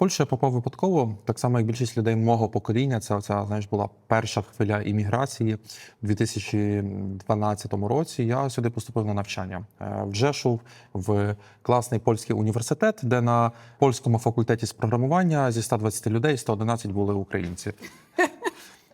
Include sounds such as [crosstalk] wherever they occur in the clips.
Польщу я попав випадково, так само як більшість людей мого покоління. Це оця, знаєш, була перша хвиля імміграції у 2012 році. Я сюди поступив на навчання Е, в Жешув в класний польський університет, де на польському факультеті з програмування зі 120 людей 111 були українці. [laughs]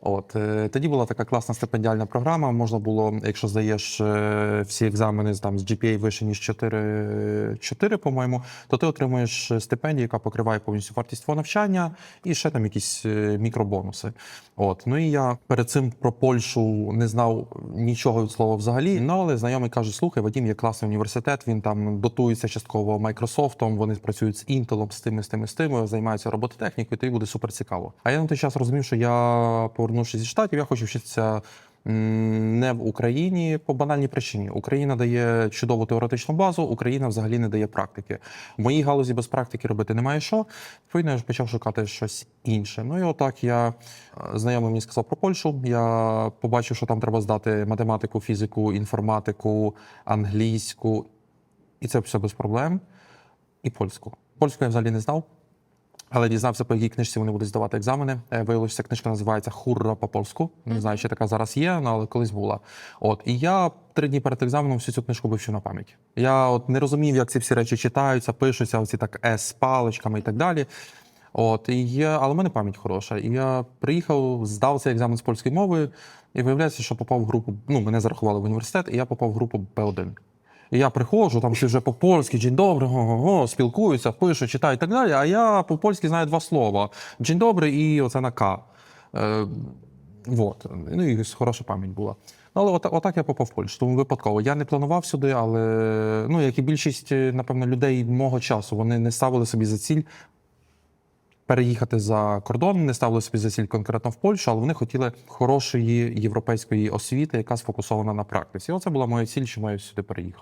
От е, тоді була така класна стипендіальна програма. Можна було, якщо здаєш е, всі екзамени там з GPA вище ніж 4, 4, по-моєму, то ти отримуєш стипендію, яка покриває повністю вартість твого навчання і ще там якісь е, мікробонуси. От ну і я перед цим про Польщу не знав нічого від слова взагалі. Ну але знайомий каже: слухай, Вадім, є класний університет. Він там дотується частково Майкрософтом. Вони працюють з Інтелом, з тими, з тими, з тими, займаються робототехнікою. Тобі буде супер цікаво. А я на той час розумів, що я повернувшись зі штатів, я хочу вчитися. Не в Україні по банальній причині. Україна дає чудову теоретичну базу, Україна взагалі не дає практики. В моїй галузі без практики робити немає що. Відповідно, я ж почав шукати щось інше. Ну і отак я е, знайомий мені сказав про Польщу. Я побачив, що там треба здати математику, фізику, інформатику, англійську, і це все без проблем. І польську. Польську я взагалі не знав. Але дізнався, по якій книжці вони будуть здавати екзамени. Е, Виявилося, книжка називається Хурра по-польську. Не знаю, чи така зараз є, ну, але колись була. От і я три дні перед екзаменом всю цю книжку вивчив на пам'ять. Я от не розумів, як ці всі речі читаються, пишуться, оці так С з паличками і так далі. От і я, але в мене пам'ять хороша. І я приїхав, здав цей екзамен з польської мови, і виявляється, що попав в групу. Ну, мене зарахували в університет, і я попав в групу П1. І я приходжу, там всі вже по-польськи, «Дзінь добрий, го-го-го», спілкуються, пишуть, читають і так далі. А я по-польськи знаю два слова: «Дзінь добрий» і оце на К. Е, вот. Ну і хороша пам'ять була. Ну, але от, отак я попав в Польщу. Тому випадково. Я не планував сюди, але ну, як і більшість, е, напевно, людей мого часу, вони не ставили собі за ціль переїхати за кордон, не ставили собі за ціль конкретно в Польщу, але вони хотіли хорошої європейської освіти, яка сфокусована на практиці. Оце була моя ціль, чому я сюди переїхав.